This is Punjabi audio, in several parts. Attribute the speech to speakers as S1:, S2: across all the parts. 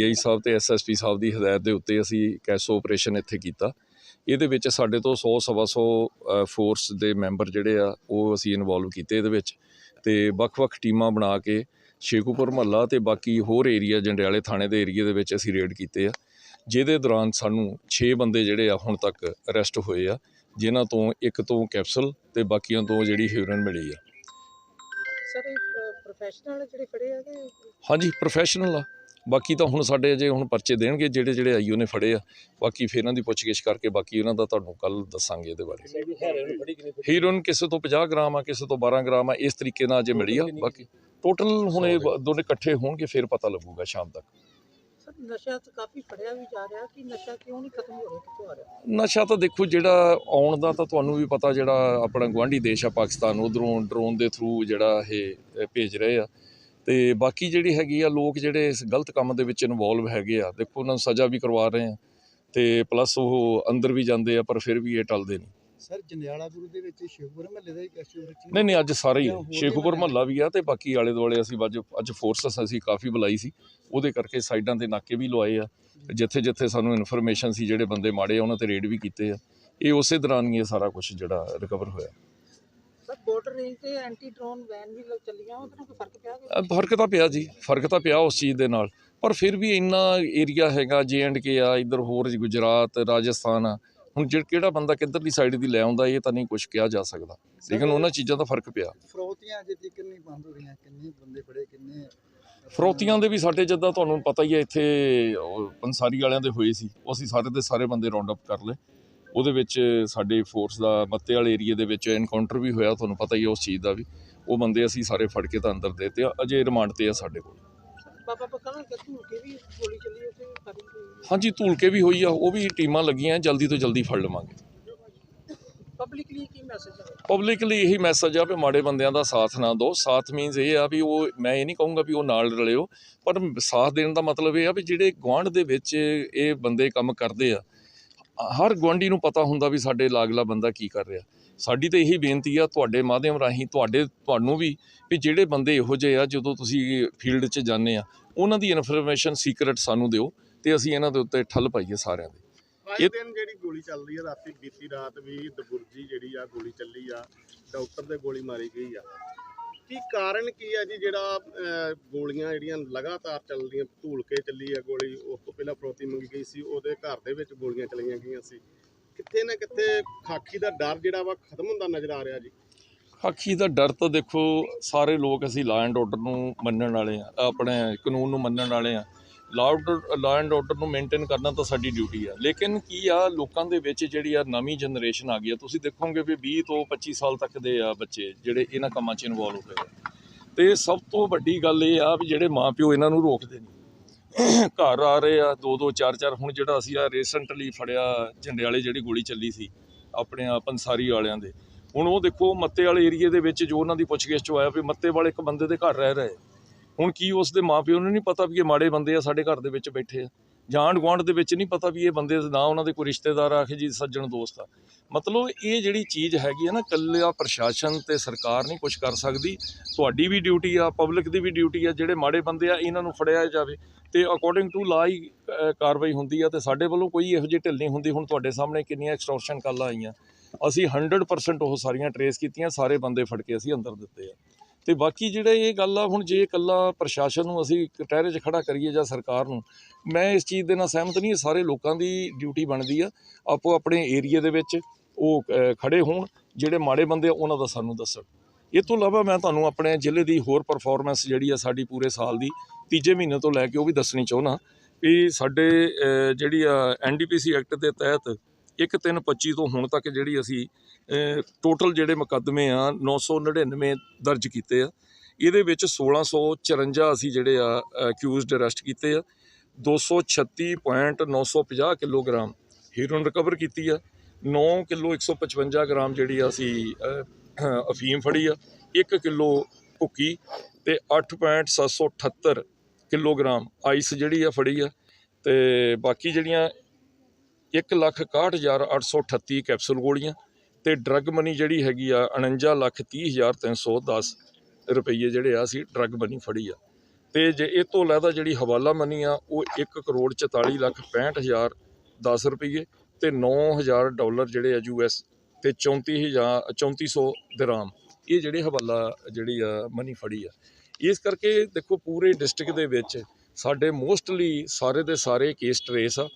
S1: ਡੀਆਈ ਸਾਹਿਬ ਤੇ ਐਸਐਸਪੀ ਸਾਹਿਬ ਦੀ ਹਦਾਇਤ ਦੇ ਉੱਤੇ ਅਸੀਂ ਕੈਸੋ ਆਪਰੇਸ਼ਨ ਇੱਥੇ ਕੀਤਾ। ਇਹਦੇ ਵਿੱਚ ਸਾਡੇ ਤੋਂ 100 ਸਵਾ 100 ਫੋਰਸ ਦੇ ਮੈਂਬਰ ਜਿਹੜੇ ਆ ਉਹ ਅਸੀਂ ਇਨਵੋਲਵ ਕੀਤੇ ਇਹਦੇ ਵਿੱਚ ਤੇ ਵੱਖ-ਵੱਖ ਟੀਮਾਂ ਬਣਾ ਕੇ ਸ਼ੇਖੂਪੁਰ ਮਹੱਲਾ ਤੇ ਬਾਕੀ ਹੋਰ ਏਰੀਆ ਜੰਡਿਆਲੇ ਥਾਣੇ ਦੇ ਏਰੀਆ ਦੇ ਵਿੱਚ ਅਸੀਂ ਰੇਡ ਕੀਤੇ ਆ ਜਿਹਦੇ ਦੌਰਾਨ ਸਾਨੂੰ 6 ਬੰਦੇ ਜਿਹੜੇ ਆ ਹੁਣ ਤੱਕ ਅਰੈਸਟ ਹੋਏ ਆ ਜਿਨ੍ਹਾਂ ਤੋਂ ਇੱਕ ਤੋਂ ਕੈਪਸੂਲ ਤੇ ਬਾਕੀਆਂ ਤੋਂ ਜਿਹੜੀ ਹੀਰੋਇਨ ਮਿਲੀ ਆ।
S2: ਸਰ ਇਹ ਪ੍ਰੋਫੈਸ਼ਨਲ ਜਿਹੜੇ ਫੜੇ ਆ ਕਿ
S1: ਹਾਂਜੀ ਪ੍ਰੋਫੈਸ਼ਨਲ ਆ। ਬਾਕੀ ਤਾਂ ਹੁਣ ਸਾਡੇ ਅਜੇ ਹੁਣ ਪਰਚੇ ਦੇਣਗੇ ਜਿਹੜੇ ਜਿਹੜੇ ਆਈਓ ਨੇ ਫੜੇ ਆ। ਬਾਕੀ ਫਿਰ ਇਹਨਾਂ ਦੀ ਪੁੱਛਗਿੱਛ ਕਰਕੇ ਬਾਕੀ ਇਹਨਾਂ ਦਾ ਤੁਹਾਨੂੰ ਕੱਲ ਦੱਸਾਂਗੇ ਇਹਦੇ ਬਾਰੇ। ਹੀਰੋਇਨ ਕਿਸੇ ਤੋਂ 50 ਗ੍ਰਾਮ ਆ ਕਿਸੇ ਤੋਂ 12 ਗ੍ਰਾਮ ਆ ਇਸ ਤਰੀਕੇ ਨਾਲ ਅਜੇ ਮਿਲੀ ਆ। ਬਾਕੀ ਟੋਟਲ ਹੁਣ ਇਹ ਦੋਨੇ ਇਕੱਠੇ ਹੋਣਗੇ ਫਿਰ ਪਤਾ ਲੱਗੂਗਾ ਸ਼ਾਮ ਤੱਕ।
S2: ਨਸ਼ਾ ਤਾਂ ਕਾਫੀ ਫੜਿਆ ਵੀ ਜਾ ਰਿਹਾ ਕਿ ਨਸ਼ਾ ਕਿਉਂ ਨਹੀਂ ਖਤਮ ਹੋ ਰਿਹਾ ਕਿੱਥੋਂ ਆ ਰਿਹਾ?
S1: ਨਸ਼ਾ ਤਾਂ ਦੇਖੋ ਜਿਹੜਾ ਆਉਣ ਦਾ ਤਾਂ ਤੁਹਾਨੂੰ ਵੀ ਪਤਾ ਜਿਹੜਾ ਆਪਣਾ ਗੁਆਂਢੀ ਦੇਸ਼ ਆ ਪਾਕਿਸਤਾਨ ਉਧਰੋਂ ਡਰੋਨ ਦੇ ਥਰੂ ਜਿਹੜਾ ਇਹ ਭੇਜ ਰਹੇ ਆ। ਤੇ ਬਾਕੀ ਜਿਹੜੀ ਹੈਗੀ ਆ ਲੋਕ ਜਿਹੜੇ ਇਸ ਗਲਤ ਕੰਮ ਦੇ ਵਿੱਚ ਇਨਵੋਲਵ ਹੈਗੇ ਆ ਦੇਖੋ ਉਹਨਾਂ ਨੂੰ ਸਜ਼ਾ ਵੀ ਕਰਵਾ ਰਹੇ ਆ ਤੇ ਪਲੱਸ ਉਹ ਅੰਦਰ ਵੀ ਜਾਂਦੇ ਆ ਪਰ ਫਿਰ ਵੀ ਇਹ ਟਲਦੇ ਨਹੀਂ।
S3: ਸਰ ਜੰਡਿਆਲਾਪੁਰ ਦੇ ਵਿੱਚ ਸ਼ਿਵਪੁਰ ਮਹੱਲੇ ਦਾ ਇੱਕ ਐਸਟੀਓ
S1: ਨਹੀਂ ਨਹੀਂ ਅੱਜ ਸਾਰੇ ਹੀ ਸ਼ੇਖੂਪੁਰ। ਮਹੱਲਾ ਵੀ ਆ ਤੇ ਬਾਕੀ ਆਲੇ ਦੁਆਲੇ ਅਸੀਂ ਅੱਜ ਅੱਜ ਫੋਰਸਸ ਅਸੀਂ ਕਾਫੀ ਬੁਲਾਈ ਸੀ। ਉਹਦੇ ਕਰਕੇ ਸਾਈਡਾਂ ਤੇ ਨਾਕੇ ਵੀ ਲਵਾਏ ਆ। ਜਿੱਥੇ ਜਿੱਥੇ ਸਾਨੂੰ ਇਨਫੋਰਮੇਸ਼ਨ ਸੀ ਜਿਹੜੇ ਬੰਦੇ ਮਾੜੇ ਆ ਉਹਨਾਂ ਤੇ ਰੇਡ ਵੀ ਕੀਤੇ ਆ। ਇਹ ਉਸੇ ਦੌਰਾਨ ਹੀ ਇਹ ਸਾਰਾ ਕੁਝ ਜਿਹੜਾ ਰਿਕਵਰ ਹੋਇਆ।
S2: ਬਾਰਡਰ ਰੇਂਜ ਤੇ ਐਂਟੀ ਡਰੋਨ ਵੈਨ ਵੀ ਲੱਗ ਚੱਲੀਆਂ ਉਹਦੇ ਨਾਲ ਕੋਈ ਫ਼ਰਕ ਪਿਆ ਕਿ?
S1: ਅ, ਫ਼ਰਕ ਤਾਂ ਪਿਆ ਜੀ ਫ਼ਰਕ ਤਾਂ ਪਿਆ ਉਸ ਚੀਜ਼ ਦੇ ਨਾਲ। ਪਰ ਫਿਰ ਵੀ ਇੰਨਾ ਏਰੀਆ ਹੈਗਾ ਜੇ ਐਂਡ ਕੇ ਆ ਇੱਧਰ ਹੋਰ ਗੁਜਰਾਤ ਰਾਜਸਥਾਨ ਆ। ਹੁਣ ਜਿਹੜਾ ਕਿਹੜਾ ਬੰਦਾ ਕਿੱਧਰਲੀ ਸਾਈਡ ਦੀ ਲੈ ਆਉਂਦਾ ਇਹ ਤਾਂ ਨਹੀਂ ਕੁਝ ਕਿਹਾ ਜਾ ਸਕਦਾ। ਲੇਕਿਨ ਉਹਨਾਂ ਚੀਜ਼ਾਂ ਦਾ ਫ਼ਰਕ ਪਿਆ।
S3: ਫਰੋਤੀਆਂ ਅਜੇ ਤੱਕ ਨਹੀਂ ਬੰਦ ਹੋ ਰਹੀਆਂ ਕਿੰਨੇ ਬੰਦੇ ਫੜੇ ਕਿੰਨੇ?
S1: ਫਰੋਤੀਆਂ ਦੇ ਵੀ ਸਾਡੇ ਜਿੱਦਾਂ ਤੁਹਾਨੂੰ ਪਤਾ ਹੀ ਹੈ ਇੱਥੇ ਉਹ ਪੰਸਾਰੀ ਵਾਲਿਆਂ ਦੇ ਹੋਏ ਸੀ। ਉਹ ਅਸੀਂ ਸਾਰੇ ਦੇ ਸਾਰੇ ਬੰਦੇ ਰਾਉਂਡ ਅਪ ਕਰ ਲਏ। ਉਹਦੇ ਵਿੱਚ ਸਾਡੇ ਫੋਰਸ ਦਾ ਮੱਤੇ ਵਾਲੇ ਏਰੀਆ ਦੇ ਵਿੱਚ ਐਨਕਾਊਂਟਰ ਵੀ ਹੋਇਆ ਤੁਹਾਨੂੰ ਪਤਾ ਹੀ ਹੈ ਉਸ ਚੀਜ਼ ਦਾ ਵੀ। ਉਹ ਬੰਦੇ ਅਸੀਂ ਸਾਰੇ ਫੜ ਕੇ ਤਾਂ ਅੰਦਰ ਦੇਤੇ ਆ ਅਜੇ ਰਿਮਾਂਡ ਤੇ ਆ ਸਾਡੇ ਕੋਲ।
S2: ਬਾਬਾ ਬਕਲਾ ਕਿ ਧੂਲ ਕੇ ਵੀ ਗੋਲੀ ਚੱਲੀ ਉੱਥੇ ਫਾਇਰਿੰਗ ਹੋਈ
S1: ਹਾਂਜੀ ਧੂਲ ਕੇ ਵੀ ਹੋਈ ਆ ਉਹ ਵੀ ਟੀਮਾਂ ਲੱਗੀਆਂ ਜਲਦੀ ਤੋਂ ਜਲਦੀ ਫੜ ਲਵਾਂਗੇ।
S2: ਪਬਲਿਕਲੀ ਕੀ ਮੈਸੇਜ ਹੈ
S1: ਪਬਲਿਕਲੀ ਇਹੀ ਮੈਸੇਜ ਆ ਵੀ ਮਾੜੇ ਬੰਦਿਆਂ ਦਾ ਸਾਥ ਨਾ ਦਿਓ। ਸਾਥ ਮੀਨਸ ਇਹ ਆ ਵੀ ਉਹ ਮੈਂ ਇਹ ਨਹੀਂ ਕਹੂੰਗਾ ਵੀ ਉਹ ਨਾਲ ਰਲਿਓ ਪਰ ਸਾਥ ਦੇਣ ਦਾ ਮਤਲਬ ਇਹ ਆ ਵੀ ਜਿਹੜੇ ਗੁਆਂਢ ਦੇ ਵਿੱਚ ਇਹ ਬੰਦੇ ਕੰਮ ਕਰਦੇ ਆ ਹਰ ਗੁਆਂਢੀ ਨੂੰ ਪਤਾ ਹੁੰਦਾ ਵੀ ਸਾਡੇ ਲਾਗਲਾ ਬੰਦਾ ਕੀ ਕਰ ਰਿਹਾ। ਸਾਡੀ ਤਾਂ ਇਹੀ ਬੇਨਤੀ ਆ ਤੁਹਾਡੇ ਮਾਧਿਅਮ ਰਾਹੀਂ ਤੁਹਾਡੇ ਤੁਹਾਨੂੰ ਵੀ ਵੀ ਜਿਹੜੇ ਬੰਦੇ ਇਹੋ ਜਿਹੇ ਆ ਜਦੋਂ ਤੁਸੀਂ ਫੀਲਡ 'ਚ ਜਾਂਦੇ ਆ ਉਹਨਾਂ ਦੀ ਇਨਫੋਰਮੇਸ਼ਨ ਸੀਕ੍ਰੇਟ ਸਾਨੂੰ ਦਿਓ ਤੇ ਅਸੀਂ ਇਹਨਾਂ ਦੇ ਉੱਤੇ ਠੱਲ ਪਾਈਏ ਸਾਰਿਆਂ ਦੇ। ਇਹ-
S4: ਦਿਨ ਜਿਹੜੀ ਗੋਲੀ ਚੱਲ ਰਹੀ ਆ ਰਾਤੀ ਬੀਤੀ ਰਾਤ ਵੀ ਦਬੁਰਜੀ ਜਿਹੜੀ ਆ ਗੋਲੀ ਚੱਲੀ ਆ ਡਾਕਟਰ ਦੇ ਗੋਲੀ ਮਾਰੀ ਗਈ ਆ। ਕੀ ਕਾਰਨ ਕੀ ਹੈ ਜੀ ਜਿਹੜਾ ਅਹ, ਗੋਲੀਆਂ ਜਿਹੜੀਆਂ ਲਗਾਤਾਰ ਚੱਲਦੀਆਂ ਧੂਲ ਕੇ ਚੱਲੀ ਆ ਗੋਲੀ ਉਸ ਤੋਂ ਪਹਿਲਾਂ ਫਰੋਤੀ ਮੰਗੀ ਗਈ ਸੀ ਉਹਦੇ ਘਰ ਦੇ ਵਿੱਚ ਗੋਲੀਆਂ ਚਲੀਆਂ ਗਈਆਂ ਸੀ। ਕਿੱਥੇ ਨਾ ਕਿੱਥੇ ਖਾਕੀ ਦਾ ਡਰ ਜਿਹੜਾ ਵਾ ਖਤਮ ਹੁੰਦਾ ਨਜ਼ਰ ਆ ਰਿਹਾ ਜੀ।
S1: ਹਾਕੀ ਦਾ ਡਰ ਤਾਂ ਦੇਖੋ ਸਾਰੇ ਲੋਕ ਅਸੀਂ ਲਾ ਐਂਡ ਆਰਡਰ ਨੂੰ ਮੰਨਣ ਵਾਲੇ ਆ ਆਪਣੇ ਕਾਨੂੰਨ ਨੂੰ ਮੰਨਣ ਵਾਲੇ ਆ। ਲਾ ਆਰਡਰ ਐਂਡ ਆਰਡਰ ਨੂੰ ਮੇਨਟੇਨ ਕਰਨਾ ਤਾਂ ਸਾਡੀ ਡਿਊਟੀ ਆ। ਲੇਕਿਨ ਕੀ ਆ, ਲੋਕਾਂ ਦੇ ਵਿੱਚ ਜਿਹੜੀ ਆ ਨਵੀਂ ਜਨਰੇਸ਼ਨ ਆ ਗਈ ਆ, ਤੁਸੀਂ ਦੇਖੋਗੇ ਵੀ 20 ਤੋਂ 25 ਸਾਲ ਤੱਕ ਦੇ ਆ ਬੱਚੇ ਜਿਹੜੇ ਇਹਨਾਂ ਕੰਮਾਂ 'ਚ ਇਨਵੋਲਵ ਹੋਏ ਆ। ਤੇ ਸਭ ਤੋਂ ਵੱਡੀ ਗੱਲ ਇਹ ਆ ਵੀ ਜਿਹੜੇ ਮਾਪਿਓ ਇਹਨਾਂ ਨੂੰ ਰੋਕਦੇ ਨਹੀਂ। ਘਰ ਆ ਰਹੇ ਆ, ਦੋ ਦੋ, ਚਾਰ ਚਾਰ, ਹੁਣ ਜਿਹੜਾ ਅਸੀਂ ਆ ਰੀਸੈਂਟਲੀ ਫੜਿਆ ਜੰਡਿਆਲੇ ਜਿਹੜੀ ਗੋਲੀ ਚੱਲੀ ਸੀ, ਆਪਣੇ ਆ ਪੰਸਾਰੀ ਵਾਲਿਆਂ ਦੇ। ਹੁਣ ਉਹ ਦੇਖੋ ਮੱਤੇ ਵਾਲੇ ਏਰੀਏ ਦੇ ਵਿੱਚ ਜੋ ਉਹਨਾਂ ਦੀ ਪੁੱਛਗਿੱਛ ਚ ਆਇਆ ਵੀ ਮੱਤੇ ਵਾਲੇ ਇੱਕ ਬੰਦੇ ਦੇ ਘਰ ਰਹਿ ਰਹੇ ਹੁਣ ਕੀ ਉਸ ਦੇ ਮਾਪਿਓ ਨੂੰ ਨਹੀਂ ਪਤਾ ਵੀ ਇਹ ਮਾੜੇ ਬੰਦੇ ਆ, ਸਾਡੇ ਘਰ ਦੇ ਵਿੱਚ ਬੈਠੇ ਆ? ਜਾਣ ਗੁਆਂਢ ਦੇ ਵਿੱਚ ਨਹੀਂ ਪਤਾ ਵੀ ਇਹ ਬੰਦੇ ਨਾ ਉਹਨਾਂ ਦੇ ਕੋਈ ਰਿਸ਼ਤੇਦਾਰ ਆ, ਆਖੇ ਜੀ ਸੱਜਣ ਦੋਸਤ ਆ। ਮਤਲਬ ਇਹ ਜਿਹੜੀ ਚੀਜ਼ ਹੈਗੀ ਆ ਨਾ ਕੱਲਿਆ ਪ੍ਰਸ਼ਾਸਨ ਤੇ ਸਰਕਾਰ ਨਹੀਂ ਕੁਝ ਕਰ ਸਕਦੀ। ਤੁਹਾਡੀ ਵੀ ਡਿਊਟੀ ਆ, ਪਬਲਿਕ ਦੀ ਵੀ ਡਿਊਟੀ ਆ, ਜਿਹੜੇ ਮਾੜੇ ਬੰਦੇ ਆ, ਇਹਨਾਂ ਨੂੰ ਫੜਿਆ ਜਾਵੇ। ਤੇ ਅਕੋਰਡਿੰਗ ਟੂ ਲਾ ਹੀ ਕਾਰਵਾਈ ਹੁੰਦੀ ਆ, ਤੇ ਸਾਡੇ ਵੱਲੋਂ ਕੋਈ ਇਹੋ ਜਿਹੀ ਢਿੱਲ ਨਹੀਂ ਹੁੰਦੀ। ਹੁਣ ਤੁਹਾਡੇ ਸਾਹਮਣੇ ਕਿੰਨੀਆਂ ਐਕਸਟੋਰਸ਼ਨ ਕਾਲਾਂ ਆਈਆਂ। ਅਸੀਂ 100% ਉਹ ਸਾਰੀਆਂ ਟਰੇਸ ਕੀਤੀਆਂ, ਸਾਰੇ ਬੰਦੇ ਫੜ ਕੇ ਅਸੀਂ ਅੰਦਰ ਦਿੱਤੇ ਆ। ਤੇ ਬਾਕੀ ਜਿਹੜੇ ਇਹ ਗੱਲ ਆ ਹੁਣ ਜੇ ਇਕੱਲਾ ਪ੍ਰਸ਼ਾਸਨ ਨੂੰ ਅਸੀਂ ਕਟਹਿਰੇ 'ਚ ਖੜਾ ਕਰੀਏ ਜਾਂ ਸਰਕਾਰ ਨੂੰ ਮੈਂ ਇਸ ਚੀਜ਼ ਦੇ ਨਾਲ ਸਹਿਮਤ ਨਹੀਂ ਸਾਰੇ ਲੋਕਾਂ ਦੀ ਡਿਊਟੀ ਬਣਦੀ ਆ। ਆਪੋ ਆਪਣੇ ਏਰੀਆ ਦੇ ਵਿੱਚ ਉਹ ਅ, ਖੜੇ ਹੋਣ ਜਿਹੜੇ ਮਾੜੇ ਬੰਦੇ ਆ ਉਹਨਾਂ ਦਾ ਸਾਨੂੰ ਦੱਸਣ। ਇਹ ਤੋਂ ਇਲਾਵਾ ਮੈਂ ਤੁਹਾਨੂੰ ਆਪਣੇ ਜ਼ਿਲ੍ਹੇ ਦੀ ਹੋਰ ਪਰਫਾਰਮੈਂਸ ਜਿਹੜੀ ਆ ਸਾਡੀ ਪੂਰੇ ਸਾਲ ਦੀ ਤੀਜੇ ਮਹੀਨੇ ਤੋਂ ਲੈ ਕੇ ਉਹ ਵੀ ਦੱਸਣੀ ਚਾਹੁੰਦਾ ਵੀ ਸਾਡੇ ਜਿਹੜੀ ਆ ਐਨਡੀਪੀਸੀ ਐਕਟ ਦੇ ਤਹਿਤ 1325 ਤੋਂ ਹੁਣ ਤੱਕ ਜਿਹੜੀ ਅਸੀਂ ਟੋਟਲ ਜਿਹੜੇ ਮੁਕੱਦਮੇ ਆ 999 ਦਰਜ ਕੀਤੇ ਆ। ਇਹਦੇ ਵਿੱਚ 1654 ਅਸੀਂ ਜਿਹੜੇ ਆ ਅਕਿਊਜ਼ਡ ਅਰੈਸਟ ਕੀਤੇ ਆ। 236.950 ਕਿਲੋਗ੍ਰਾਮ ਹੀਰੋਇਨ ਰਿਕਵਰ ਕੀਤੀ ਆ। 9 ਕਿਲੋ 155 ਗ੍ਰਾਮ ਜਿਹੜੀ ਆ ਅਸੀਂ ਅਫੀਮ ਫੜੀ ਆ। 1 ਕਿਲੋ ਭੁੱਕੀ ਤੇ 8.778 ਕਿਲੋਗ੍ਰਾਮ ਆਈਸ ਜਿਹੜੀ ਆ ਫੜੀ ਆ। ਤੇ ਬਾਕੀ ਜਿਹੜੀਆਂ 161838 ਕੈਪਸੂਲ ਗੋਲੀਆਂ ਤੇ ਡਰੱਗ ਮਨੀ ਜਿਹੜੀ ਹੈਗੀ ਆ 49 ਲੱਖ 30 ਹਜ਼ਾਰ 310 ਰੁਪਈਏ ਜਿਹੜੇ ਆ ਅਸੀਂ ਡਰੱਗ ਮਨੀ ਫੜੀ ਆ। ਤੇ ਜੇ ਇਹ ਤੋਂ ਲੈਦਾ ਜਿਹੜੀ ਹਵਾਲਾ ਮਨੀ ਆ, ਉਹ 1 ਕਰੋੜ 44 ਲੱਖ 65 ਹਜ਼ਾਰ 10 ਰੁਪਏ ਤੇ 9000 ਡਾਲਰ ਜਿਹੜੇ ਆ ਯੂਐਸ ਤੇ 34000 3400 ਦਿਰਾਮ। ਇਹ ਜਿਹੜੇ ਹਵਾਲਾ ਜਿਹੜੀ ਆ ਮਨੀ ਫੜੀ ਆ। ਇਸ ਕਰਕੇ ਦੇਖੋ ਪੂਰੇ ਡਿਸਟ੍ਰਿਕਟ ਦੇ ਵਿੱਚ ਸਾਡੇ ਮੋਸਟਲੀ ਸਾਰੇ ਦੇ ਸਾਰੇ ਕੇਸ ਟਰੇਸ ਆ।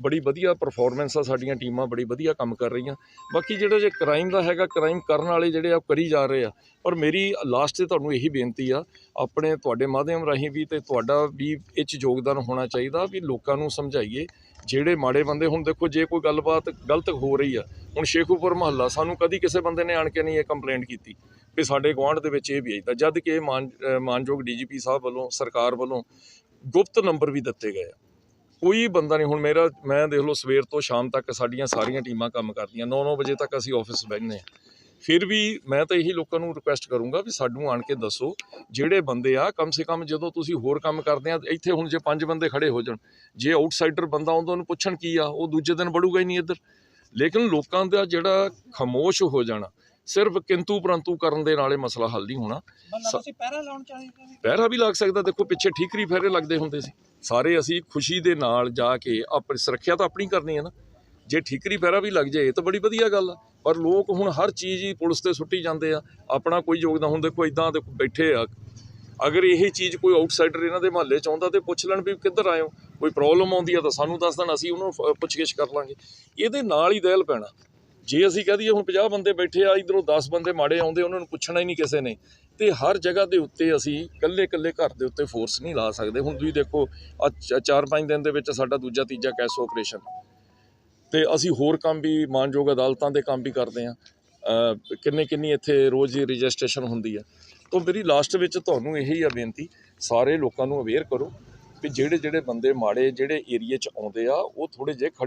S1: ਬੜੀ ਵਧੀਆ ਪਰਫਾਰਮੈਂਸ ਆ ਸਾਡੀਆਂ ਟੀਮਾਂ ਬੜੀ ਵਧੀਆ ਕੰਮ ਕਰ ਰਹੀਆਂ। ਬਾਕੀ ਜਿਹੜਾ ਜੇ ਕ੍ਰਾਈਮ ਦਾ ਹੈਗਾ ਕ੍ਰਾਈਮ ਕਰਨ ਵਾਲੇ ਜਿਹੜੇ ਆ ਉਹ ਕਰੀ ਜਾ ਰਹੇ ਆ। ਪਰ ਮੇਰੀ ਲਾਸਟ ਤੇ ਤੁਹਾਨੂੰ ਇਹੀ ਬੇਨਤੀ ਆ ਆਪਣੇ ਤੁਹਾਡੇ ਮਾਧਿਅਮ ਰਾਹੀਂ ਵੀ ਤੇ ਤੁਹਾਡਾ ਵੀ ਇਹ 'ਚ ਯੋਗਦਾਨ ਹੋਣਾ ਚਾਹੀਦਾ ਵੀ ਲੋਕਾਂ ਨੂੰ ਸਮਝਾਈਏ ਜਿਹੜੇ ਮਾੜੇ ਬੰਦੇ ਹੁਣ ਦੇਖੋ ਜੇ ਕੋਈ ਗੱਲਬਾਤ ਗਲਤ ਹੋ ਰਹੀ ਆ ਹੁਣ ਸ਼ੇਖੂਪੁਰ ਮਹੱਲਾ ਸਾਨੂੰ ਕਦੀ ਕਿਸੇ ਬੰਦੇ ਨੇ ਆਣ ਕੇ ਨਹੀਂ ਇਹ ਕੰਪਲੇਂਟ ਕੀਤੀ ਵੀ ਸਾਡੇ ਗੁਆਂਢ ਦੇ ਵਿੱਚ ਇਹ ਵੀ ਆਈਦਾ ਜਦ ਕਿ ਇਹ ਮਾਨ ਅ, ਮਾਨਯੋਗ ਡੀਜੀਪੀ ਸਾਹਿਬ ਵੱਲੋਂ ਸਰਕਾਰ ਵੱਲੋਂ ਗੁਪਤ ਨੰਬਰ ਵੀ ਦਿੱਤੇ ਗਏ ਆ। ਕੋਈ ਬੰਦਾ ਨਹੀਂ, ਹੁਣ ਮੇਰਾ, ਮੈਂ ਦੇਖ ਲਓ ਸਵੇਰ ਤੋਂ ਸ਼ਾਮ ਤੱਕ ਸਾਡੀਆਂ ਸਾਰੀਆਂ ਟੀਮਾਂ ਕੰਮ ਕਰਦੀਆਂ 9-9 ਵਜੇ ਤੱਕ ਅਸੀਂ ਆਫਿਸ ਬੈਠਨੇ ਆ ਫਿਰ ਵੀ ਮੈਂ ਤਾਂ ਇਹੀ ਲੋਕਾਂ ਨੂੰ ਰਿਕੁਐਸਟ ਕਰੂੰਗਾ ਵੀ ਸਾਨੂੰ ਆਣ ਕੇ ਦੱਸੋ ਜਿਹੜੇ ਬੰਦੇ ਆ, ਕਮ ਸੇ ਕਮ ਜਦੋਂ ਤੁਸੀਂ ਹੋਰ ਕੰਮ ਕਰਦੇ ਆ, ਇੱਥੇ ਹੁਣ ਜੇ ਪੰਜ ਬੰਦੇ ਖੜੇ ਹੋ ਜਾਣ, ਜੇ ਆਊਟਸਾਈਡਰ ਬੰਦਾ ਆਉਂਦਾ ਉਹਨੂੰ ਪੁੱਛਣ ਕੀ ਆ, ਉਹ ਦੂਜੇ ਦਿਨ ਵੜੂਗਾ ਹੀ ਨਹੀਂ ਇੱਧਰ। ਲੇਕਿਨ ਲੋਕਾਂ ਦਾ ਜਿਹੜਾ ਖਾਮੋਸ਼ ਹੋ ਜਾਣਾ ਸਿਰਫ ਕਿੰਤੂ ਪਰੰਤੂ ਕਰਨ ਦੇ ਨਾਲੇ ਮਸਲਾ ਹੱਲ ਨਹੀਂ ਹੋਣਾ।
S2: ਤੁਸੀਂ ਪਹਿਰਾ ਲਾਉਣ ਚਾਹੀਦੇ
S1: ਪਹਿਰਾ ਵੀ ਲੱਗ ਸਕਦਾ ਦੇਖੋ ਪਿੱਛੇ ਠੀਕਰੀ ਫੇਰੇ ਲੱਗਦੇ ਹੁੰਦੇ ਸੀ। ਸਾਰੇ ਅਸੀਂ ਖੁਸ਼ੀ ਦੇ ਨਾਲ ਜਾ ਕੇ ਆਪਣੀ ਸੁਰੱਖਿਆ ਤਾਂ ਆਪਣੀ ਕਰਨੀ ਹੈ ਨਾ। ਜੇ ਠੀਕਰੀ ਫੇਰਾ ਵੀ ਲੱਗ ਜਾਏ ਤਾਂ ਬੜੀ ਵਧੀਆ ਗੱਲ ਆ। ਪਰ ਲੋਕ ਹੁਣ ਹਰ ਚੀਜ਼ ਹੀ ਪੁਲਿਸ ਤੇ ਸੁੱਟੀ ਜਾਂਦੇ ਆ। ਆਪਣਾ ਕੋਈ ਯੋਗਦਾਨ ਹੁਣ ਦੇਖੋ ਇਦਾਂ ਦੇ ਬੈਠੇ ਆ। ਅਗਰ ਇਹ ਚੀਜ਼ ਕੋਈ ਆਊਟਸਾਈਡਰ ਇਹਨਾਂ ਦੇ ਮਹੱਲੇ ਚ ਆਉਂਦਾ ਤੇ ਪੁੱਛ ਲੈਣ ਵੀ ਕਿੱਧਰ ਆਏ ਹੋ? ਕੋਈ ਪ੍ਰੋਬਲਮ ਆਉਂਦੀ ਆ ਤਾਂ ਸਾਨੂੰ ਦੱਸ ਦੇਣ ਅਸੀਂ ਉਹਨੂੰ ਪੁੱਛਗਿੱਛ ਕਰ ਲਾਂਗੇ। ਇਹਦੇ ਨਾਲ ਹੀ ਦਹਿਲ ਪੈਣਾ। ਜੇ ਅਸੀਂ ਕਹ ਦਈਏ ਹੁਣ 50 ਬੰਦੇ ਬੈਠੇ ਆ, ਇਧਰੋਂ 10 ਬੰਦੇ ਮਾੜੇ ਆਉਂਦੇ, ਉਹਨਾਂ ਨੂੰ ਪੁੱਛਣਾ ਹੀ ਨਹੀਂ ਕਿਸੇ ਨੇ। ਤੇ ਹਰ ਜਗ੍ਹਾ ਦੇ ਉੱਤੇ ਅਸੀਂ ਇਕੱਲੇ ਇਕੱਲੇ ਘਰ ਦੇ ਉੱਤੇ ਫੋਰਸ ਨਹੀਂ ਲਾ ਸਕਦੇ। ਹੁਣ ਤੁਸੀਂ ਦੇਖੋ ਆ 4-5 ਦਿਨ ਦੇ ਵਿੱਚ ਸਾਡਾ ਦੂਜਾ, ਤੀਜਾ ਕੈਸ ਆਪਰੇਸ਼ਨ ਤੇ ਅਸੀਂ ਹੋਰ ਕੰਮ ਵੀ, ਮਾਨਯੋਗ ਅਦਾਲਤਾਂ ਦੇ ਕੰਮ ਵੀ ਕਰਦੇ ਆ ਕਿੰਨੇ ਕਿੰਨੀ ਇੱਥੇ ਰੋਜ਼ ਦੀ ਰਜਿਸਟ੍ਰੇਸ਼ਨ ਹੁੰਦੀ ਆ। ਤਾਂ ਮੇਰੀ ਲਾਸਟ ਵਿੱਚ ਤੁਹਾਨੂੰ ਇਹੀ ਆ ਬੇਨਤੀ, ਸਾਰੇ ਲੋਕਾਂ ਨੂੰ ਅਵੇਅਰ ਕਰੋ ਵੀ ਜਿਹੜੇ ਜਿਹੜੇ ਬੰਦੇ ਮਾੜੇ, ਜਿਹੜੇ ਏਰੀਏ 'ਚ ਆਉਂਦੇ ਆ, ਉਹ ਥੋੜੇ ਜਿਹੇ ਖੜੇ